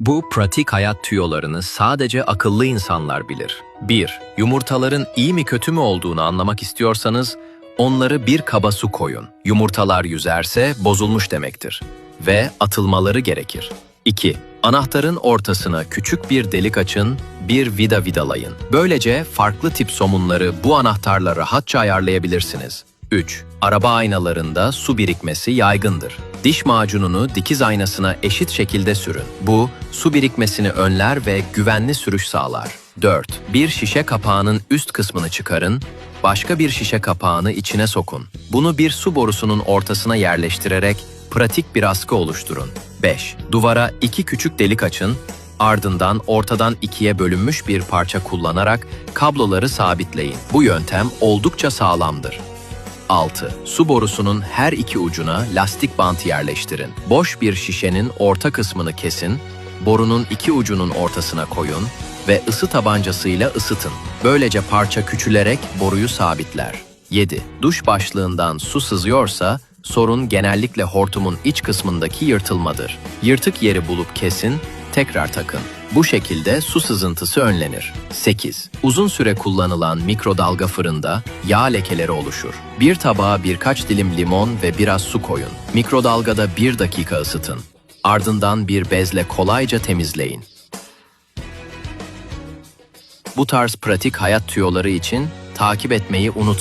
Bu pratik hayat tüyolarını sadece akıllı insanlar bilir. 1. Yumurtaların iyi mi kötü mü olduğunu anlamak istiyorsanız onları bir kaba su koyun. Yumurtalar yüzerse bozulmuş demektir ve atılmaları gerekir. 2. Anahtarın ortasına küçük bir delik açın, bir vida vidalayın. Böylece farklı tip somunları bu anahtarla rahatça ayarlayabilirsiniz. 3. Araba aynalarında su birikmesi yaygındır. Diş macununu dikiz aynasına eşit şekilde sürün. Bu, su birikmesini önler ve güvenli sürüş sağlar. 4. Bir şişe kapağının üst kısmını çıkarın, başka bir şişe kapağını içine sokun. Bunu bir su borusunun ortasına yerleştirerek pratik bir askı oluşturun. 5. Duvara iki küçük delik açın, ardından ortadan ikiye bölünmüş bir parça kullanarak kabloları sabitleyin. Bu yöntem oldukça sağlamdır. 6. Su borusunun her iki ucuna lastik bant yerleştirin. Boş bir şişenin orta kısmını kesin, borunun iki ucunun ortasına koyun ve ısı tabancasıyla ısıtın. Böylece parça küçülerek boruyu sabitler. 7. Duş başlığından su sızıyorsa sorun genellikle hortumun iç kısmındaki yırtılmadır. Yırtık yeri bulup kesin, tekrar takın. Bu şekilde su sızıntısı önlenir. 8. Uzun süre kullanılan mikrodalga fırında yağ lekeleri oluşur. Bir tabağa birkaç dilim limon ve biraz su koyun. Mikrodalgada 1 dakika ısıtın. Ardından bir bezle kolayca temizleyin. Bu tarz pratik hayat tüyoları için takip etmeyi unutma.